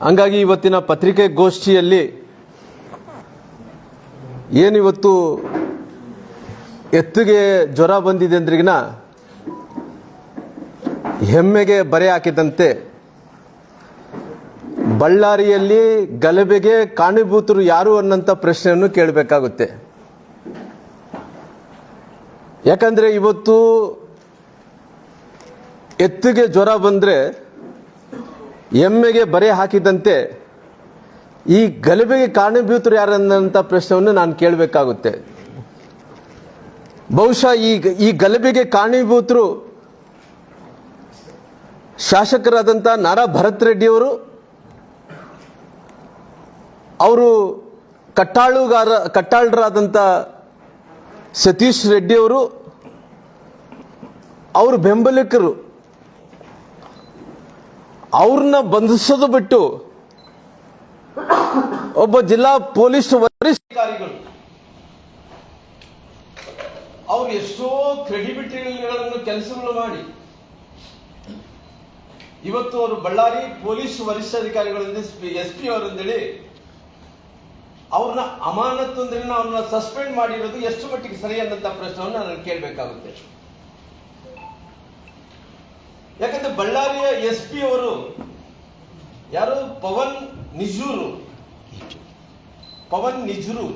ಹಂಗಾಗಿ ಇವತ್ತಿನ ಪತ್ರಿಕೆಗೋಷ್ಠಿಯಲ್ಲಿ ಏನಿವತ್ತು ಎತ್ತಿಗೆ ಜ್ವರ ಬಂದಿದೆ ಅಂದ್ರಿಗಿನ ಹೆಮ್ಮೆಗೆ ಬರೆ ಹಾಕಿದಂತೆ ಬಳ್ಳಾರಿಯಲ್ಲಿ ಗಲಭೆಗೆ ಕಾಣಿಭೂತರು ಯಾರು ಅನ್ನೋಂಥ ಪ್ರಶ್ನೆಯನ್ನು ಕೇಳಬೇಕಾಗುತ್ತೆ. ಯಾಕಂದರೆ ಇವತ್ತು ಎತ್ತಿಗೆ ಜ್ವರ ಬಂದರೆ ಎಮ್ಮೆಗೆ ಬರೆ ಹಾಕಿದಂತೆ ಈ ಗಲಭೆಗೆ ಕಾರಣೀಭೂತರು ಯಾರು ಅನ್ನೋಂಥ ಪ್ರಶ್ನೆಯನ್ನು ನಾನು ಕೇಳಬೇಕಾಗುತ್ತೆ. ಬಹುಶಃ ಈ ಈ ಗಲಭೆಗೆ ಕಾರಣೀಭೂತರು ಶಾಸಕರಾದಂಥ ನಾರಾ ಭರತ್ ರೆಡ್ಡಿಯವರು, ಅವರು ಕಟ್ಟಾಳುಗಾರ ಕಟ್ಟಾಳರಾದಂಥ ಸತೀಶ್ ರೆಡ್ಡಿಯವರು, ಅವರು ಬೆಂಬಲಿಗರು ಅವ್ರನ್ನ ಬಂಧಿಸೋದು ಬಿಟ್ಟು ಒಬ್ಬ ಜಿಲ್ಲಾ ಪೊಲೀಸ್ ವರಿಷ್ಠಾಧಿಕಾರಿಗಳು ಅವ್ರು ಎಷ್ಟೋ ಕ್ರೆಡಿಬಿಲಿಟಿಗಳನ್ನು ಕೆಲಸಗಳು ಮಾಡಿ ಇವತ್ತು ಅವರು ಬಳ್ಳಾರಿ ಪೊಲೀಸ್ ವರಿಷ್ಠಾಧಿಕಾರಿಗಳಿಂದ ಎಸ್ ಪಿ ಅವರಂದೇಳಿ ಅವ್ರನ್ನ ಅಮಾನತ್ತು ಅಂದ್ರೆ ಅವ್ರನ್ನ ಸಸ್ಪೆಂಡ್ ಮಾಡಿರೋದು ಎಷ್ಟು ಮಟ್ಟಿಗೆ ಸರಿ ಅನ್ನಂತ ಪ್ರಶ್ನೆಯನ್ನು ನಾನು ಕೇಳಬೇಕಾಗುತ್ತೆ. ಯಾಕಂದ್ರೆ ಬಳ್ಳಾರಿಯ ಎಸ್ ಪಿ ಅವರು ಯಾರು? ಪವನ್ ನಿಜೂರು. ಪವನ್ ನಿಜ್ರು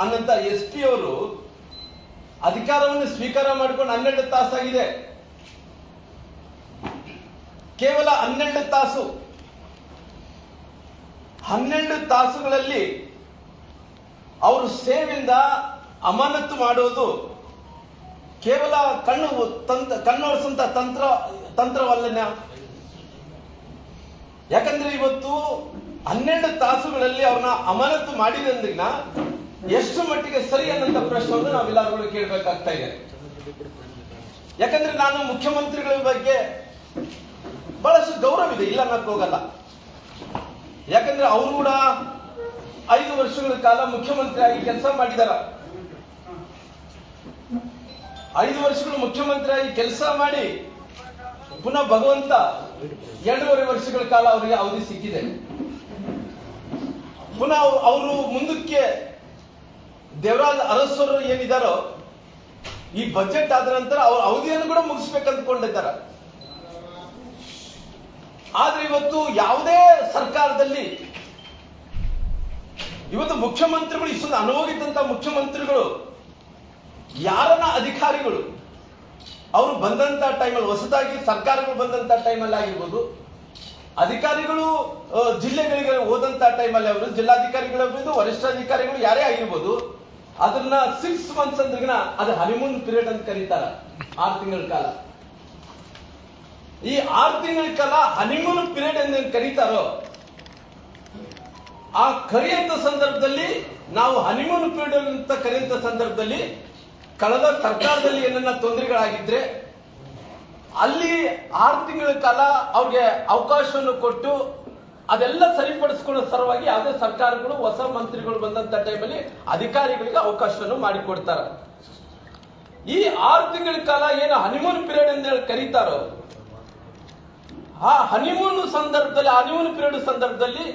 ಅನ್ನಂತ ಎಸ್ ಪಿ ಅವರು ಅಧಿಕಾರವನ್ನು ಸ್ವೀಕಾರ ಮಾಡಿಕೊಂಡು ಹನ್ನೆರಡು ತಾಸಾಗಿದೆ ಕೇವಲ ಹನ್ನೆರಡು ತಾಸು. ಹನ್ನೆರಡು ತಾಸುಗಳಲ್ಲಿ ಅವರು ಸೇವೆಯಿಂದ ಅಮಾನತು ಮಾಡೋದು ಕೇವಲ ಕಣ್ಣು ತಂತ್ರ ಕಣ್ಣೋಡಿಸಂತ ತಂತ್ರ, ತಂತ್ರವಲ್ಲನ. ಯಾಕಂದ್ರೆ ಇವತ್ತು ಹನ್ನೆರಡು ತಾಸುಗಳಲ್ಲಿ ಅವ್ರನ್ನ ಅಮಾನತು ಮಾಡಿದಂದಿನ ಎಷ್ಟು ಮಟ್ಟಿಗೆ ಸರಿ ಅನ್ನಂತ ಪ್ರಶ್ನೆಯನ್ನು ನಾವೆಲ್ಲರೂ ಕೇಳಬೇಕಾಗ್ತಾ ಇದೆ. ಯಾಕಂದ್ರೆ ನಾನು ಮುಖ್ಯಮಂತ್ರಿಗಳ ಬಗ್ಗೆ ಬಹಳಷ್ಟು ಗೌರವ ಇದೆ, ಇಲ್ಲ ಅನ್ನಕ್ ಹೋಗಲ್ಲ. ಯಾಕಂದ್ರೆ ಅವರು ಕೂಡ ಐದು ವರ್ಷಗಳ ಕಾಲ ಮುಖ್ಯಮಂತ್ರಿ ಆಗಿ ಕೆಲಸ ಮಾಡಿದಾರ. ಐದು ವರ್ಷಗಳು ಮುಖ್ಯಮಂತ್ರಿಯಾಗಿ ಕೆಲಸ ಮಾಡಿ ಪುನಃ ಭಗವಂತ ಎರಡೂವರೆ ವರ್ಷಗಳ ಕಾಲ ಅವರಿಗೆ ಅವಧಿ ಸಿಕ್ಕಿದೆ. ಪುನಃ ಅವರು ಮುಂದಕ್ಕೆ ದೇವರಾಜ ಅರಸರು ಏನಿದಾರೋ, ಈ ಬಜೆಟ್ ಆದ ನಂತರ ಅವ್ರ ಅವಧಿಯನ್ನು ಕೂಡ ಮುಗಿಸ್ಬೇಕಂದ್ಕೊಂಡಿದ್ದಾರೆ. ಆದ್ರೆ ಇವತ್ತು ಯಾವುದೇ ಸರ್ಕಾರದಲ್ಲಿ ಇವತ್ತು ಮುಖ್ಯಮಂತ್ರಿಗಳು ಇಷ್ಟೊಂದು ಅನುಭವಿದ್ದಂತ ಮುಖ್ಯಮಂತ್ರಿಗಳು ಯಾರನ್ನ ಅಧಿಕಾರಿಗಳು? ಅವರು ಬಂದಂತ ಟೈಮಲ್ಲಿ ಹೊಸದಾಗಿ ಸರ್ಕಾರಗಳು ಬಂದಂತ ಟೈಮಲ್ಲಿ ಆಗಿರ್ಬೋದು. ಅಧಿಕಾರಿಗಳು ಜಿಲ್ಲೆಗಳಿಗೆ ಹೋದಂತ ಟೈಮಲ್ಲಿ ಅವರು ಜಿಲ್ಲಾಧಿಕಾರಿಗಳ ವರಿಷ್ಠ ಅಧಿಕಾರಿಗಳು ಯಾರೇ ಆಗಿರ್ಬೋದು, ಅದನ್ನ ಸಿಕ್ಸ್ ಮಂತ್ಸ್ ಅಂದ್ರಿಗಿನ ಅದು ಹನಿಮೂನ್ ಪೀರಿಯಡ್ ಅಂತ ಕರೀತಾರ. ಆರು ತಿಂಗಳ ಕಾಲ. ಈ ಆರು ತಿಂಗಳ ಕಾಲ ಹನಿಮೂನ್ ಪೀರಿಯಡ್ ಅಂತ ಕರೀತಾರೋ, ಆ ಕರೆಯಂತ ಸಂದರ್ಭದಲ್ಲಿ ನಾವು ಹನಿಮೂನ್ ಪೀರಿಯಡ್ ಅಂತ ಕರೆಯಂತ ಸಂದರ್ಭದಲ್ಲಿ ಕಳೆದ ಸರ್ಕಾರದಲ್ಲಿ ಏನನ್ನ ತೊಂದರೆಗಳಾಗಿದ್ರೆ ಅಲ್ಲಿ ಆರು ತಿಂಗಳ ಕಾಲ ಅವ್ರಿಗೆ ಅವಕಾಶವನ್ನು ಕೊಟ್ಟು ಅದೆಲ್ಲ ಸರಿಪಡಿಸ್ಕೊಳ್ಳೋ ಸಲುವಾಗಿ ಯಾವುದೇ ಸರ್ಕಾರಗಳು, ಹೊಸ ಮಂತ್ರಿಗಳು ಬಂದಂತ ಟೈಮಲ್ಲಿ ಅಧಿಕಾರಿಗಳಿಗೆ ಅವಕಾಶವನ್ನು ಮಾಡಿಕೊಡ್ತಾರೆ. ಈ ಆರು ತಿಂಗಳ ಕಾಲ ಏನು ಹನಿಮೂನ್ ಪೀರಿಯಡ್ ಅಂತ ಹೇಳಿ ಕರೀತಾರೋ? ಆ ಹನಿಮೂನ್ ಸಂದರ್ಭದಲ್ಲಿ ಹನಿಮೂನ್ ಪೀರಿಯಡ್ ಸಂದರ್ಭದಲ್ಲಿ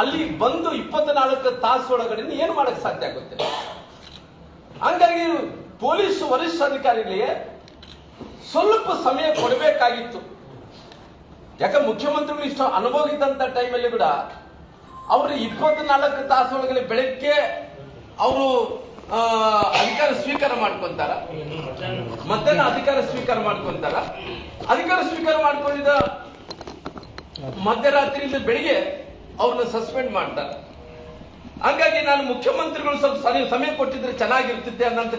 ಅಲ್ಲಿ ಬಂದು ಇಪ್ಪತ್ನಾಲ್ಕು ತಾಸು ಒಳಗಡೆ ಏನು ಮಾಡಕ್ ಸಾಧ್ಯ ಆಗುತ್ತೆ? ಹಂಗಾಗಿ ಪೊಲೀಸ್ ವರಿಷ್ಠಾಧಿಕಾರಿಗಳಿಗೆ ಸ್ವಲ್ಪ ಸಮಯ ಕೊಡಬೇಕಾಗಿತ್ತು. ಯಾಕೆ ಮುಖ್ಯಮಂತ್ರಿಗಳು ಇಷ್ಟು ಅನುಭವ ಇದ್ದಂತ ಟೈಮಲ್ಲಿ ಕೂಡ ಅವರು ಇಪ್ಪತ್ನಾಲ್ಕು ತಾಸು ಒಳಗಡೆ ಬೆಳಗ್ಗೆ ಅವರು ಅಧಿಕಾರ ಸ್ವೀಕಾರ ಮಾಡ್ಕೊಂತಾರ. ಮಧ್ಯಾಹ್ನ ಅಧಿಕಾರ ಸ್ವೀಕಾರ ಮಾಡ್ಕೊಂತಾರ. ಅಧಿಕಾರ ಸ್ವೀಕಾರ ಮಾಡ್ಕೊಂಡಿದ್ದ ಮಧ್ಯರಾತ್ರಿಯಿಂದ ಬೆಳಿಗ್ಗೆ ಅವ್ರನ್ನ ಸಸ್ಪೆಂಡ್ ಮಾಡ್ತಾರೆ. ಹಂಗಾಗಿ ನಾನು ಮುಖ್ಯಮಂತ್ರಿಗಳು ಸ್ವಲ್ಪ ಸಮಯ ಕೊಟ್ಟಿದ್ರೆ ಚೆನ್ನಾಗಿರ್ತಿದ್ದೆ ಅನ್ನೋಂಥ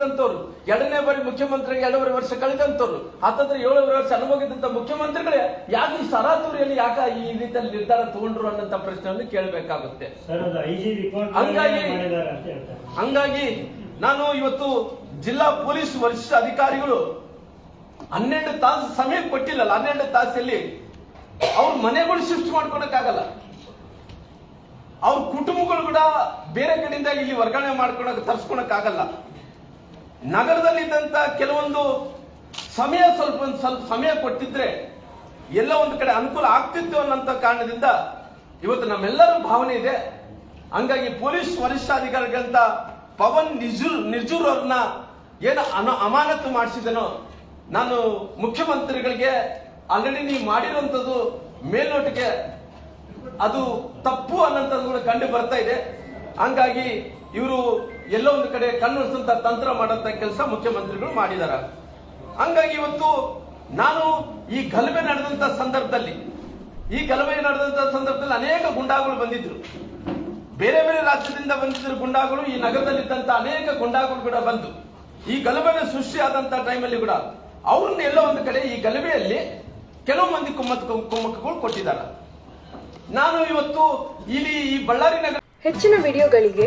ಅಂತವ್ರು ಎರಡನೇ ಬಾರಿ ಮುಖ್ಯಮಂತ್ರಿ ಎರಡೂವರೆ ವರ್ಷ ಕಳೆದಂತವ್ರು. ಹತ್ತತ್ರ ಏಳುವರೆ ವರ್ಷ ಅನುಭವಿದಂತ ಮುಖ್ಯಮಂತ್ರಿಗಳೇ ಯಾಕೆ ಈ ಸರಾತುರಿಯಲ್ಲಿ ಯಾಕೆ ಈ ರೀತಿಯಲ್ಲಿ ನಿರ್ಧಾರ ತಗೊಂಡ್ರು ಅನ್ನೋಂತ ಪ್ರಶ್ನೆಯನ್ನು ಕೇಳಬೇಕಾಗುತ್ತೆ. ಹಂಗಾಗಿ- ಹಂಗಾಗಿ ನಾನು ಇವತ್ತು ಜಿಲ್ಲಾ ಪೊಲೀಸ್ ವರಿಷ್ಠ ಅಧಿಕಾರಿಗಳು ಹನ್ನೆರಡು ತಾಸು ಸಮಯ ಕೊಟ್ಟಿಲ್ಲಲ್ಲ ಹನ್ನೆರಡು ತಾಸಲ್ಲಿ ಅವ್ರ ಮನೆಗಳು ಶಿಫ್ಟ್ ಮಾಡ್ಕೊಳಕ್ಕಾಗಲ್ಲ. ಅವ್ರ ಕುಟುಂಬಗಳು ಕೂಡ ಬೇರೆ ಕಡೆಯಿಂದ ಇಲ್ಲಿ ವರ್ಗಾವಣೆ ಮಾಡ್ಕೊಳಕ್ ತರ್ಸ್ಕೊಳಕ್ ಆಗಲ್ಲ ನಗರದಲ್ಲಿದ್ದಂತ ಕೆಲವೊಂದು ಸಮಯ ಸ್ವಲ್ಪ ಸ್ವಲ್ಪ ಸಮಯ ಕೊಟ್ಟಿದ್ರೆ ಎಲ್ಲ ಒಂದು ಕಡೆ ಅನುಕೂಲ ಆಗ್ತಿತ್ತು ಅನ್ನೋಂಥ ಕಾರಣದಿಂದ ಇವತ್ತು ನಮ್ಮೆಲ್ಲರ ಭಾವನೆ ಇದೆ. ಹಂಗಾಗಿ ಪೊಲೀಸ್ ವರಿಷ್ಠಾಧಿಕಾರಿಗಳಂತ ಪವನ್ ನಿಜೂರ್ ನಿರ್ಜೂರ್ ಅವ್ರನ್ನ ಏನು ಅನ ಅಮಾನತು ಮಾಡಿಸಿದನೋ, ನಾನು ಮುಖ್ಯಮಂತ್ರಿಗಳಿಗೆ ಆಲ್ರೆಡಿ ನೀವು ಮಾಡಿರುವಂಥದ್ದು ಮೇಲ್ನೋಟಕ್ಕೆ ಅದು ತಪ್ಪು ಅನ್ನೋಂಥದ್ದು ಕೂಡ ಕಂಡು ಬರ್ತಾ ಇದೆ. ಹಂಗಾಗಿ ಇವರು ಎಲ್ಲೋ ಒಂದು ಕಡೆ ಕಣ್ಣೊಡಿಸಂತ ತಂತ್ರ ಮಾಡಂತ ಕೆಲಸ ಮುಖ್ಯಮಂತ್ರಿಗಳು ಮಾಡಿದ್ದಾರೆ ಹಂಗಾಗಿ ಇವತ್ತು ನಾನು ಈ ಗಲಭೆ ನಡೆದಂತ ಸಂದರ್ಭದಲ್ಲಿ, ಈ ಗಲಭೆ ನಡೆದಂತ ಸಂದರ್ಭದಲ್ಲಿ ಅನೇಕ ಗುಂಡಾಗಳು ಬಂದಿದ್ರು. ಬೇರೆ ಬೇರೆ ರಾಜ್ಯದಿಂದ ಬಂದಿದ್ರು ಗುಂಡಾಗಳು, ಈ ನಗರದಲ್ಲಿದ್ದಂತ ಅನೇಕ ಗುಂಡಾಗಳು ಕೂಡ ಬಂದು, ಈ ಗಲಭೆ ಟೈಮ್ ಟೈಮಲ್ಲಿ ಕೂಡ ಅವ್ರನ್ನ ಎಲ್ಲೋ ಒಂದು ಕಡೆ ಈ ಗಲಭೆಯಲ್ಲಿ ಕೆಲವು ಮಂದಿ ಕುಮ್ಮತ್ ಕುಮ್ಮಕ್ಕಗಳು ಕೊಟ್ಟಿದ್ದಾರೆ. ನಾನು ಇವತ್ತು ಇಲ್ಲಿ ಈ ಬಳ್ಳಾರಿ ನಗರ ಹೆಚ್ಚಿನ ವಿಡಿಯೋಗಳಿಗೆ